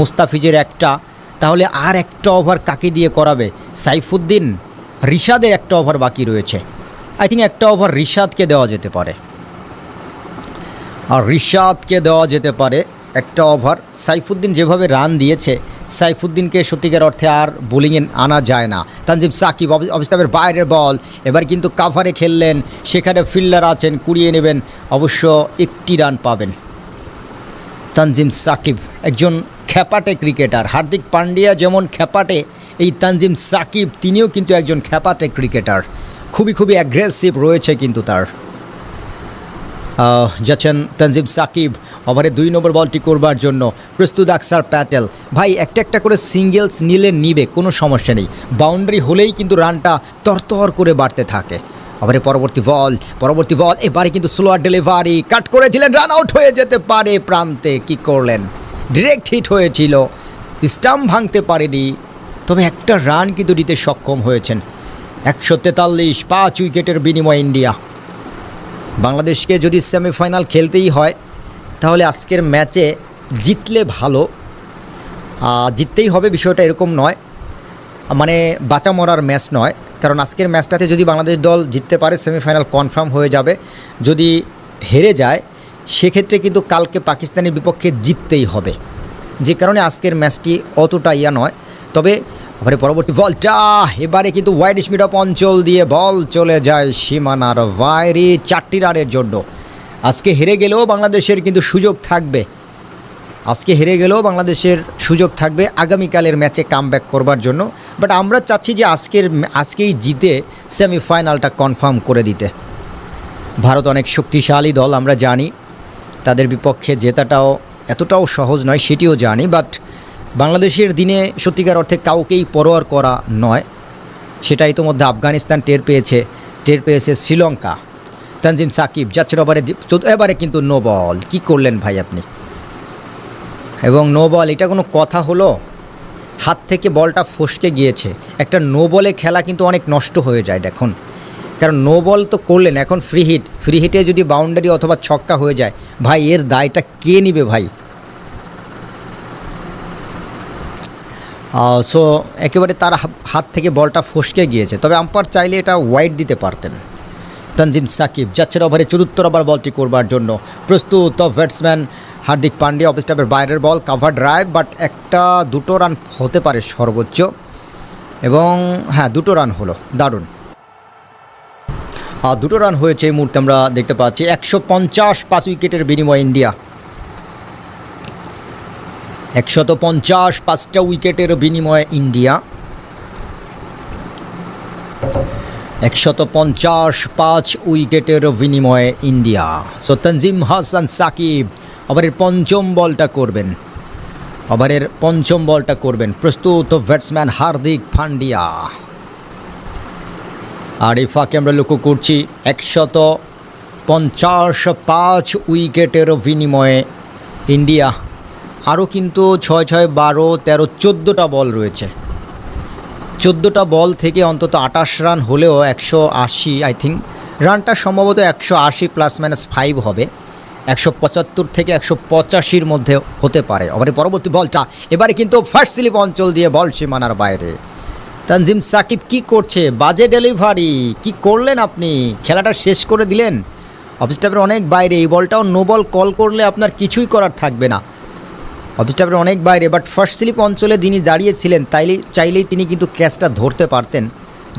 মুস্তাফিজের একটা। তাহলে আর একটা ওভার কাকে দিয়ে করাবে? সাইফুদ্দিন? রিশাদের একটা ওভার বাকি রয়েছে। আই থিঙ্ক একটা ওভার রিশাদকে দেওয়া যেতে পারে। আর রিশাদকে দেওয়া যেতে পারে একটা ওভার সাইফুদ্দিন যেভাবে রান দিয়েছে, সাইফুদ্দিনকে সত্যিকার অর্থে আর বোলিংয়ে আনা যায় না। তানজিব সাকিব অবস্থাবের বাইরের বল এবার কিন্তু কাভারে খেললেন, সেখানে ফিল্ডার আছেন, কুড়িয়ে নেবেন, অবশ্য একটি রান পাবেন। তানজিম সাকিব, একজন খ্যাপাটে ক্রিকেটার। হার্দিক পান্ডিয়া যেমন খ্যাপাটে এই তানজিম সাকিব তিনিও কিন্তু একজন খ্যাপাটে ক্রিকেটার। খুবই খুবই অ্যাগ্রেসিভ রয়েছে কিন্তু তার। যাচ্ছেন তানজিম সাকিব, ওভারে দুই নম্বর বলটি করবার জন্য। প্রস্তুত আকসার প্যাটেল। ভাই, একটা একটা করে সিঙ্গেলস নিলে নিবে, কোনো সমস্যা নেই। বাউন্ডারি হলেই কিন্তু রানটা তরতর করে বাড়তে থাকে। ওভারে পরবর্তী বল পরবর্তী বল, এবারে কিন্তু স্লোয়ার ডেলিভারি কাট করেছিলেন রান আউট হয়ে যেতে পারে প্রান্তে। কি করলেন? ডিরেক্ট হিট হয়েছিল। স্টাম্প ভাঙতে পারেনি। তবে একটা রান কিন্তু দিতে সক্ষম হয়েছেন। একশো তেতাল্লিশ, পাঁচ উইকেটের বিনিময়ে ইন্ডিয়া। বাংলাদেশকে যদি সেমিফাইনাল খেলতেই হয়, তাহলে আজকের ম্যাচে জিতলে ভালো। জিততেই হবে বিষয়টা এরকম নয়। মানে বাঁচা মরার ম্যাচ নয়। কারণ আজকের ম্যাচটাতে যদি বাংলাদেশ দল জিততে পারে সেমিফাইনাল কনফার্ম হয়ে যাবে। যদি হেরে যায় সেক্ষেত্রে কিন্তু কালকে পাকিস্তানের বিপক্ষে জিততেই হবে। যে কারণে আজকের ম্যাচটি অতটা ইয়া নয়। তবে এবারে পরবর্তী বলটা, এবারে কিন্তু ওয়াইড স্মিড অফ অঞ্চল দিয়ে বল চলে যায় সীমানার বাইরে। চারটি রানের জন্য। আজকে হেরে গেলেও বাংলাদেশের কিন্তু সুযোগ থাকবে। আজকে হেরে গেলেও বাংলাদেশের সুযোগ থাকবে আগামীকালের ম্যাচে কাম করবার জন্য। বাট আমরা চাচ্ছি যে আজকের আজকেই জিতে সেমিফাইনালটা কনফার্ম করে দিতে। ভারত অনেক শক্তিশালী দল, আমরা জানি। তাদের বিপক্ষে জেতাটাও এতটাও সহজ নয় সেটিও জানি বাট বাংলাদেশের দিনে সত্যিকার অর্থে কাউকেই পরোয়ার করা নয়। সেটা ইতোমধ্যে আফগানিস্তান টের পেয়েছে টের পেয়েছে শ্রীলঙ্কা। তানজিম সাকিব যাচ্ছে দি- এবারে কিন্তু নো বল কী করলেন ভাই আপনি? এবং নো বল এটা কোনো কথা হলো? হাত থেকে বলটা ফসকে গিয়েছে। একটা নো বলে খেলা কিন্তু অনেক নষ্ট হয়ে যায়, দেখুন। কারণ নো বল তো করলেন, এখন ফ্রি হিট ফ্রি হিটে যদি বাউন্ডারি অথবা ছক্কা হয়ে যায়, ভাই, এর দায়টা কে নিবে ভাই? সো একেবারে তার হাত থেকে বলটা ফসকে গিয়েছে। তবে আম্পার চাইলে এটা ওয়াইড দিতে পারতেন। তানজিম সাকিব, যাচ্ছেন ওভারে চতুর্থ ওভার বলটি করবার জন্য। প্রস্তুত ব্যাটসম্যান হার্দিক পান্ডিয়া অফ স্টাফের বাইরের বল কাভার ড্রাইভ বাট একটা দুটো রান হতে পারে সর্বোচ্চ। এবং হ্যাঁ দুটো রান হলো। দারুণ। আর দুটো রান হয়েছে এই মুহূর্তে আমরা দেখতে পাচ্ছি। একশো পঞ্চাশ পাঁচ উইকেটের বিনিময়ে ইন্ডিয়া। একশত পঞ্চাশ পাঁচটা উইকেটের বিনিময়ে ইন্ডিয়া। একশত পঞ্চাশ পাঁচ উইকেটের বিনিময়ে ইন্ডিয়া। সো, তনজিম হাসান সাকিব, ওভারের পঞ্চম বলটা করবেন। ওভারের পঞ্চম বলটা করবেন। প্রস্তুত ব্যাটসম্যান হার্দিক পান্ডিয়া। আর এই ফাঁকে আমরা লক্ষ্য করছি একশত পঞ্চাশ পাঁচ উইকেটের বিনিময়ে। ইন্ডিয়া আরও কিন্তু ছয় ছয় বারো তেরো চোদ্দোটা বল রয়েছে। চোদ্দোটা বল থেকে অন্তত আটাশ রান হলেও একশো আশি আই থিঙ্ক রানটা সম্ভবত একশো আশি প্লাস মাইনাস ফাইভ হবে। একশো পঁচাত্তর থেকে একশো পঁচাশির মধ্যে হতে পারে। এবারে পরবর্তী বলটা, এবারে কিন্তু ফার্স্ট স্লিপ অঞ্চল দিয়ে বল সীমানার বাইরে। তানজিম সাকিব কি করছে? বাজে ডেলিভারি। কি করলেন আপনি? খেলাটা শেষ করে দিলেন? অফিস টাইপের অনেক বাইরে, এই বলটাও নো বল কল করলে আপনার কিছুই করার থাকবে না। অফিস টাইপের অনেক বাইরে বাট ফার্স্ট স্লিপ অঞ্চলে তিনি দাঁড়িয়েছিলেন, তাইলে চাইলেই তিনি কিন্তু ক্যাচটা ধরতে পারতেন।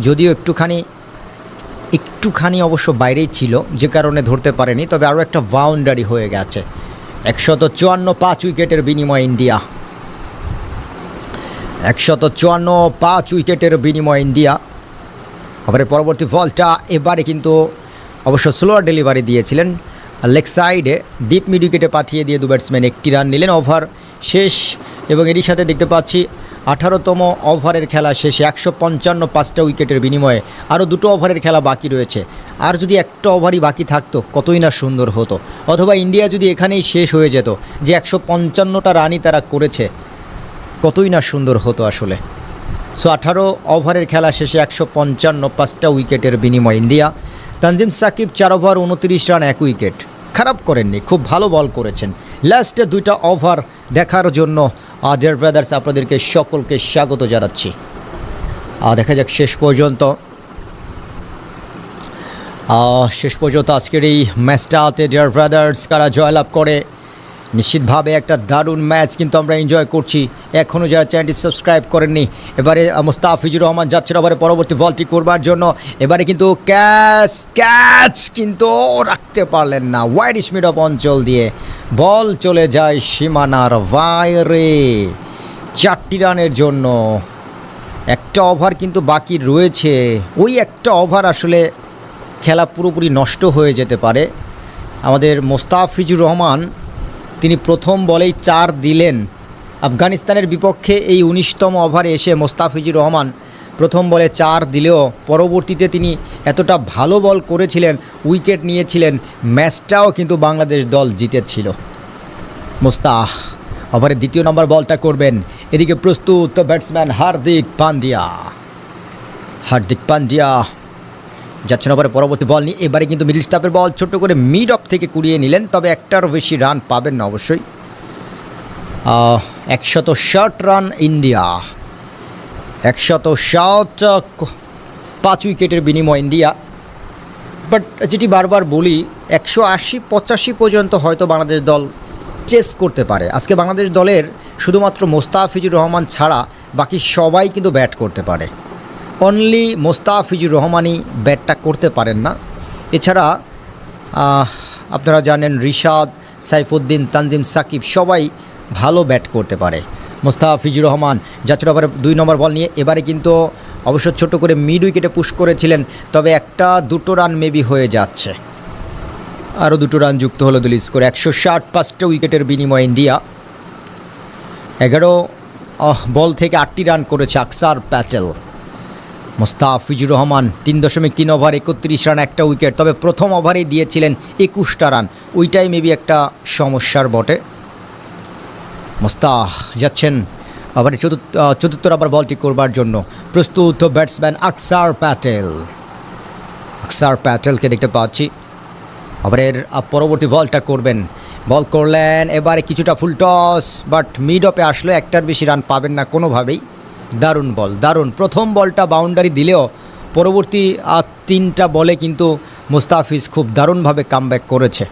যদিও একটুখানি একটুখানি অবশ্য বাইরেই ছিল, যে কারণে ধরতে পারেনি, তবে আরও একটা বাউন্ডারি হয়ে গেছে। একশত চুয়ান্ন পাঁচ উইকেটের বিনিময়ে ইন্ডিয়া। একশত চুয়ান্ন পাঁচ উইকেটের বিনিময়ে ইন্ডিয়া। ওভারের পরবর্তী বলটা এবারে কিন্তু অবশ্য স্লোয়ার ডেলিভারি দিয়েছিলেন। লেগ সাইডে ডিপ মিড উইকেটে পাঠিয়ে দিয়ে দু ব্যাটসম্যান একটি রান নিলেন। ওভার শেষ এবং এরই সাথে দেখতে পাচ্ছি আঠারোতম ওভারের খেলা শেষে একশো পঞ্চান্ন পাঁচটা উইকেটের বিনিময়ে আরও দুটো ওভারের খেলা বাকি রয়েছে। আর যদি একটা ওভারই বাকি থাকতো, কতই না সুন্দর হতো। অথবা ইন্ডিয়া যদি এখানেই শেষ হয়ে যেত, যে একশো পঞ্চান্নটা রানই তারা করেছে কতই না সুন্দর হতো আসলে। সো আঠারো ওভারের খেলা শেষে একশো পঞ্চান্ন পাঁচটা উইকেটের বিনিময় ইন্ডিয়া তানজিম সাকিব চার ওভার উনত্রিশ রান এক উইকেট। খারাপ করেননি খুব ভালো বল করেছেন। লাস্টে দুইটা ওভার দেখার জন্য ডিয়ার ব্রাদার্স আপনাদেরকে সকলকে স্বাগত জানাচ্ছি। আহ, দেখা যাক শেষ পর্যন্ত। শেষ পর্যন্ত আজকের এই ম্যাচটাতে ডিয়ার ব্রাদার্স কারা জয়লাভ করে? নিশ্চিতভাবে একটা দারুণ ম্যাচ কিন্তু আমরা এনজয় করছি। এখনও যারা চ্যানেলটি সাবস্ক্রাইব করেননি, এবারে মুস্তাফিজুর রহমান যাচ্ছেন আবার পরবর্তী বলটি করবার জন্য। এবারে কিন্তু ক্যাচ ক্যাচ কিন্তু রাখতে পারলেন না। ওয়াইড স্মিড অফ অঞ্চল দিয়ে বল চলে যায় সীমানার বাইরে। চারটি রানের জন্য একটা ওভার কিন্তু বাকি রয়েছে। ওই একটা ওভার আসলে খেলা পুরোপুরি নষ্ট হয়ে যেতে পারে। আমাদের মোস্তাফিজুর রহমান তিনি প্রথম বলেই চার দিলেন। আফগানিস্তানের বিপক্ষে এই উনিশতম ওভারে এসে মোস্তাফিজুর রহমান প্রথম বলে চার দিলেও পরবর্তীতে তিনি এতটা ভালো বল করেছিলেন, উইকেট নিয়েছিলেন, ম্যাচটাও কিন্তু বাংলাদেশ দল জিতেছিল। মোস্তাহ, ওভারের দ্বিতীয় নম্বর বলটা করবেন। এদিকে প্রস্তুত ব্যাটসম্যান হার্দিক পান্ডিয়া। হার্দিক পান্ডিয়া যাচ্ছেন ওভারে পরবর্তী বল নিয়ে। এবারে কিন্তু মিডল স্টাফের বল ছোট্ট করে মিড অফ থেকে কুড়িয়ে নিলেন, তবে একটারও বেশি রান পাবেন না অবশ্যই। একশত ষাট রান ইন্ডিয়া। একশত ষাট, পাঁচ উইকেটের বিনিময় ইন্ডিয়া। বাট যেটি বারবার বলি, একশো আশি, পঁচাশি পর্যন্ত হয়তো বাংলাদেশ দল চেস করতে পারে। আজকে বাংলাদেশ দলের শুধুমাত্র মোস্তাফিজুর রহমান ছাড়া বাকি সবাই কিন্তু ব্যাট করতে পারে। অনলি মোস্তাফিজুর রহমানই ব্যাটটা করতে পারেন না। এছাড়া আপনারা জানেন রিশাদ, সাইফুদ্দিন, তানজিম, সাকিব সবাই ভালো ব্যাট করতে পারে। মোস্তাফিজুর রহমান যাচ্ছিল আবার দুই নম্বর বল নিয়ে, এবারে কিন্তু অবশ্য ছোট করে মিড উইকেটে পুশ করেছিলেন, তবে একটা দুটো রান মেবি হয়ে যাচ্ছে। আরও দুটো রান যুক্ত হলো দুল স্কোর একশো ষাট পাঁচটা উইকেটের বিনিময়ে ইন্ডিয়া। এগারো বল থেকে আটটি রান করেছে আকসার প্যাটেল। মোস্তাফিজুর রহমান তিন দশমিক তিন ওভার একত্রিশ রান, একটা উইকেট। তবে প্রথম ওভারেই দিয়েছিলেন একুশটা রান। ওইটাই মেবি একটা সমস্যার বটে। মোস্তাহ যাচ্ছেন আবার চতুর্থ চতুর্থ আবার বলটি করবার জন্য। প্রস্তুত ব্যাটসম্যান আকসার প্যাটেল। আকসার প্যাটেলকে দেখতে পাচ্ছি। এর পরবর্তী বলটা করবেন। বল করলেন, এবারে কিছুটা ফুল টস বাট মিড অপে আসলো একটার বেশি রান পাবেন না কোনোভাবেই। দারুণ বল, দারুণ। প্রথম বলটা বাউন্ডারি দিলেও পরবর্তী তিনটা বলে কিন্তু মুস্তাফিজ খুব দারুণভাবে কামব্যাক করেছে।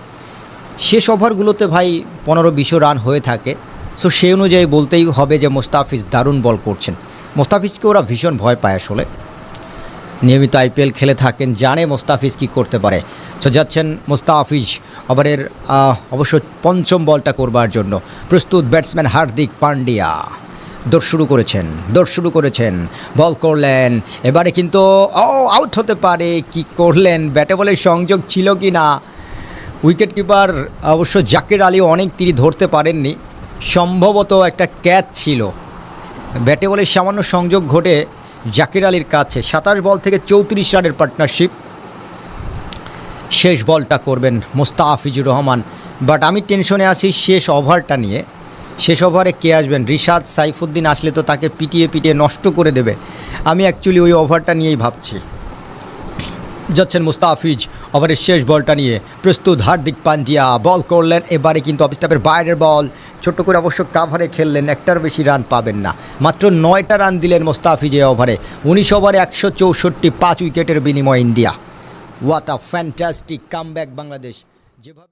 শেষ ওভারগুলোতে ভাই পনেরো বিশো রান হয়ে থাকে। সো সেই অনুযায়ী বলতেই হবে যে মোস্তাফিজ দারুণ বল করছেন। মোস্তাফিজকে ওরা ভীষণ ভয় পায় আসলে। নিয়মিত আইপিএল খেলে থাকেন, জানে মোস্তাফিজ কি করতে পারে। সো যাচ্ছেন মোস্তাফিজ ওভারের অবশ্য পঞ্চম বলটা করবার জন্য। প্রস্তুত ব্যাটসম্যান হার্দিক পান্ডিয়া। দৌড় শুরু করেছেন, দৌড় শুরু করেছেন, বল করলেন, এবারে কিন্তু, ও আউট হতে পারে, কি করলেন, ব্যাটে বলে সংযোগ ছিল কি না? উইকেট কিপার অবশ্য জাকির আলী অনেক তিনি ধরতে পারেননি, সম্ভবত একটা ক্যাচ ছিল। ব্যাটে বলে সামান্য সংযোগ ঘটে জাকির আলীর কাছে, সাতাশ বল থেকে চৌত্রিশ রানের পার্টনারশিপ শেষ বলটা করবেন মোস্তাফিজুর রহমান। বাট আমি টেনশনে আছি, শেষ ওভারটা নিয়ে। শেষ ওভারে কে আসবেন? রিশাদ সাইফুদ্দিন আসলে তো তাকে পিটিয়ে পিটিয়ে নষ্ট করে দেবে। আমি অ্যাকচুয়ালি ওই ওভারটা নিয়েই ভাবছি। যাচ্ছেন মুস্তাফিজ, ওভারের শেষ বলটা নিয়ে। প্রস্তুত হার্দিক পান্ডিয়া, বল করলেন, এবারে কিন্তু অফিস্টাপের বাইরের বল। ছোট্ট করে অবশ্য কাভারে খেললেন একটার বেশি রান পাবেন না। মাত্র নয়টা রান দিলেন মুস্তাফিজ এই ওভারে। উনিশ ওভারে একশো চৌষট্টি, পাঁচ উইকেটের বিনিময় India. What a fantastic comeback Bangladesh. যেভাবে